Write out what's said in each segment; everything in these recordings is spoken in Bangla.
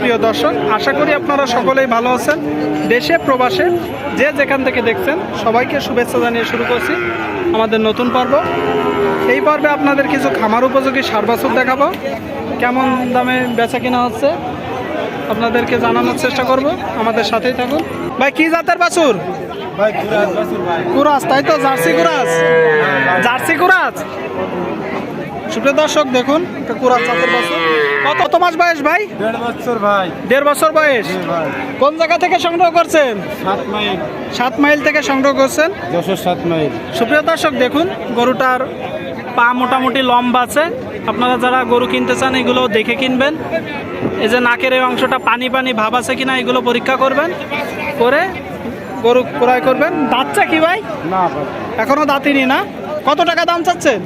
প্রিয় দর্শক আশা করি আপনারা সকলেই ভালো আছেন। দেশে প্রবাসে যে যেখান থেকে দেখছেন সবাইকে শুভেচ্ছা জানিয়ে শুরু করছি আমাদের নতুন পর্ব। এই পর্বে আপনাদের কিছু খামার উপযোগী সার বাছুর দেখাবো। কেমন দামে বেচা কিনা হচ্ছে আপনাদেরকে জানানোর চেষ্টা করব। আমাদের সাথেই থাকুন। ভাই কি জাতের বাছুর? কুরাস তাই তো জার্সি কুরাস? জার্সি কুরাস? সুপ্রিয় দর্শক দেখুন একটা কুরাস জাতের বাছুর। কত কত মাস বয়স ভাই? দেড় বছর ভাই। দেড় বছর বয়স। ভাই কোন জায়গা থেকে সংগ্রহ করছেন? সাত মাইল। সাত মাইল থেকে সংগ্রহ করছেন? যশোর সাত মাইল। সুপ্রিয় দর্শক দেখুন গরুটার পা মোটামুটি লম্বা আছে। আপনারা যারা গরু কিনতে চান এগুলো দেখে কিনবেন। এই যে নাকের এই অংশটা পানি পানি ভাব আছে কিনা এগুলো পরীক্ষা করবেন। করে গরু ক্রয় করবেন। দাঁতটা কি ভাই? না ভাই এখনও দাঁতিনি না? কত টাকা দাম চাচ্ছেন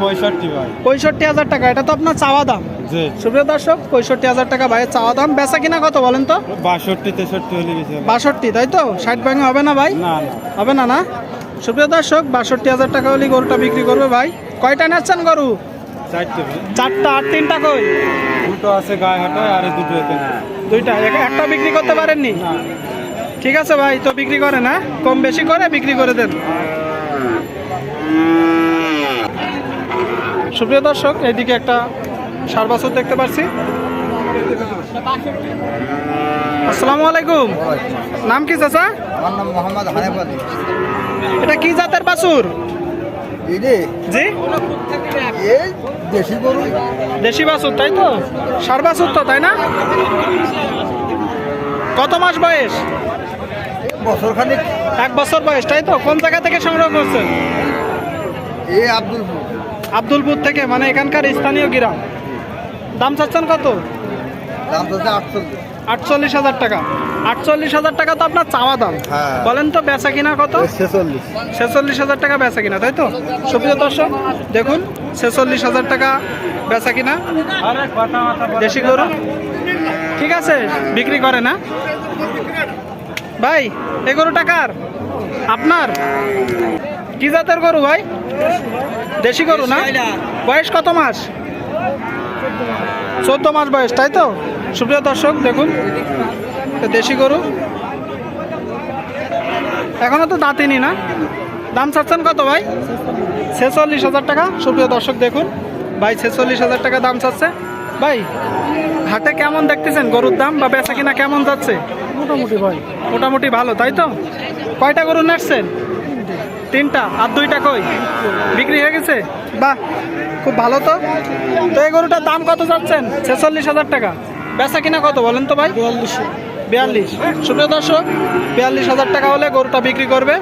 পঁয়ষট্টি ভাই। পঁয়ষট্টি হাজার টাকা। এটা তো আপনার চাওয়া দাম। জি। সুপ্রিয় দর্শক পঁয়ষট্টি হাজার টাকা ভাইয়ের চাওয়া দাম। বেচা কিনা কত বলেন তো? বাষট্টি তেষট্টি হলে বাষট্টি তাই তো? ষাট ভাঙে হবে না ভাই? না না। হবে না না? সুপ্রিয় দর্শক বাষট্টি হাজার টাকা হলে গরুটা বিক্রি করবে ভাই। কয়টা নেচ্ছেন গরু? চারটে ভাই। চারটা আর তিনটা কই? দুটো আছে গায়ে হাঁটায় আর এই দুটো এতে দুইটা। এক- একটা বিক্রি করতে পারেননি? ঠিক আছে ভাই তো বিক্রি করে না কম বেশি করে বিক্রি করে দেন। সুপ্রিয় দর্শক এইদিকে একটা সার বাছুর দেখতে পাচ্ছি আসসালামু আলাইকুম। নাম কি চাচা? আমার নাম মোহাম্মদ হানিফ আলী। এটা কি জাতের বাছুর? জি? এই দেশি গরু। দেশি বাছুর তাই তো? সার বাছুর তো তাই না? কত মাস বয়স? বছর খানিক। এক বছর বয়স তাই তো? কোন জায়গা থেকে সংগ্রহ করছেন? এ আব্দুলপুর। আব্দুলপুর থেকে মানে এখানকার স্থানীয় গ্রাম। দাম চাচ্ছেন কত? দাম আটচল্লিশ। আটচল্লিশ হাজার টাকা। আটচল্লিশ হাজার টাকা তো আপনার চাওয়া দাম। হ্যাঁ। বলেন তো বেচা কিনা কত? ছেচল্লিশ। ছেচল্লিশ হাজার টাকা বেচা কিনা তাই তো? সুপ্রিয় দর্শক দেখুন ছেচল্লিশ হাজার টাকা বেচা কিনা। আরে দেশি গরু? ঠিক আছে বিক্রি করে না? ভাই এই গরু টাকার আপনার? কি জাতের গরু ভাই? দেশি গরু না? বয়স কত মাস? চোদ্দ মাস বয়স তাই তো? সুপ্রিয় দর্শক দেখুন। দেশি গরু। এখনও তো দাঁতিনি না? দাম চাচ্ছেন কত ভাই? ছেচল্লিশ হাজার টাকা। সুপ্রিয় দর্শক দেখুন। ভাই ছেচল্লিশ হাজার টাকা দাম চাচ্ছে। ভাই হাটে কেমন দেখতেছেন গরুর দাম বা বেচা কিনা কেমন যাচ্ছে? মোটামুটি ভাই মোটামুটি ভালো তাই তো? কয়টা গরু নাচছেন? তিনটা। আর দুইটা কই? বিক্রি হয়ে গেছে? বাহ খুব ভালো তো। তো এই গরুটার দাম কত যাচ্ছেন ছেচল্লিশ হাজার টাকা। বেচা কিনা কত বলেন তো ভাই? বিয়াল্লিশ। বিয়াল্লিশ। সুপ্রিয় দর্শক বিয়াল্লিশ হাজার টাকা হলে গরুটা বিক্রি করবে।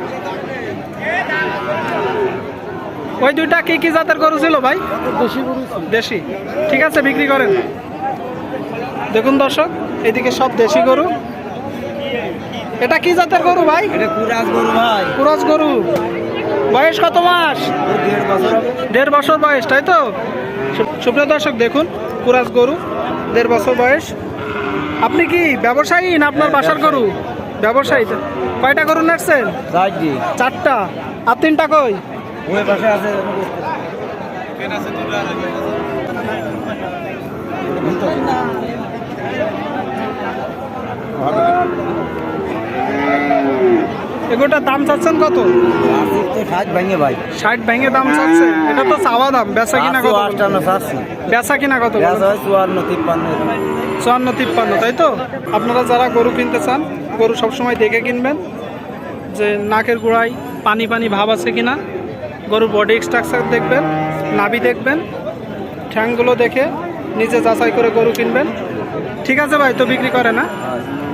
ওই দুইটা কি কি জাতের গরু ছিল ভাই? দেশি গরু দেশি। ঠিক আছে বিক্রি করেন। দেখুন দর্শক এদিকে সব দেশি গরু। এটা কি জাতের গরু ভাই? এটা কুরাজ গরু ভাই। কুরাজ গরু। বয়স কত মাস? দেড় বছর। বয়স তাই তো? সুপ্রিয় দর্শক দেখুন কুরাজ গরু দেড় বছর বয়স। আপনি কি ব্যবসায়ী না আপনার বাসার গরু? ব্যবসায়ী। কয়টা গরু নাচছেন চারটা। আর তিনটা কই? আছে। এগুলোটার দাম চাচ্ছেন কত? সাত ভাঙে ভাই। ষাট ভেঙে দাম চাচ্ছে। এটা তো চাওয়া দাম। বেচা কিনা কত? আটান্ন বেচা কিনা কত? চুয়ান্ন তিপ্পান্ন চুয়ান্ন তিপ্পান্ন তাই তো? আপনারা যারা গরু কিনতে চান গরু সবসময় দেখে কিনবেন যে নাকের গোড়ায় পানি পানি ভাব আছে কিনা। গরুর বডি স্ট্রাকচার দেখবেন নাভি দেখবেন ঠ্যাংগুলো দেখে নিজে যাচাই করে গরু কিনবেন। ঠিক আছে ভাই তো বিক্রি করে না?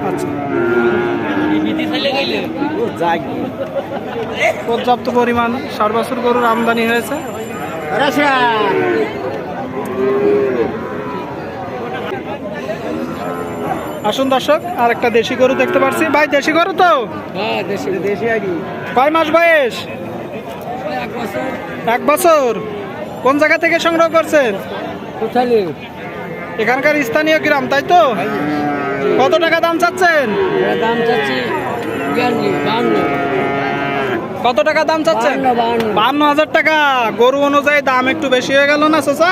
আচ্ছা। যাই পর্যাপ্ত পরিমাণ সার বছর গরুর আমদানি হয়েছে। আসুন দর্শক আর একটা দেশি গরু দেখতে পাচ্ছি ভাই দেশি গরু তো? হ্যাঁ দেশি। দেশি আইডি কয় মাস বয়স? এক বছর। কোন জায়গা থেকে সংগ্রহ করছেন? এখানকার স্থানীয় গ্রাম তাই তো? কত টাকা দাম চাচ্ছেন? দাম চাচ্ছি কত টাকা দাম চাচ্ছেন। বান্ন হাজার টাকা। গরু অনুযায়ী দাম একটু বেশি হয়ে গেল না চাচা?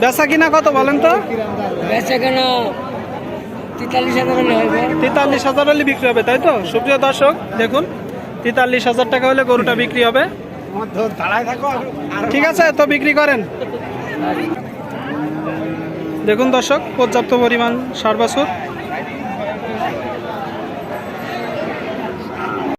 বেচা কিনা কত বলেন তো? বেচা কেন তেতাল্লিশ হাজার হলে হবে তেতাল্লিশ হাজার হলে বিক্রি হবে তাই তো? সুপ্রিয় দর্শক দেখুন তেতাল্লিশ হাজার টাকা হলে গরুটা বিক্রি হবে। ঠিক আছে তো বিক্রি করেন। দেখুন দর্শক পর্যাপ্ত পরিমাণ সার বাছুর।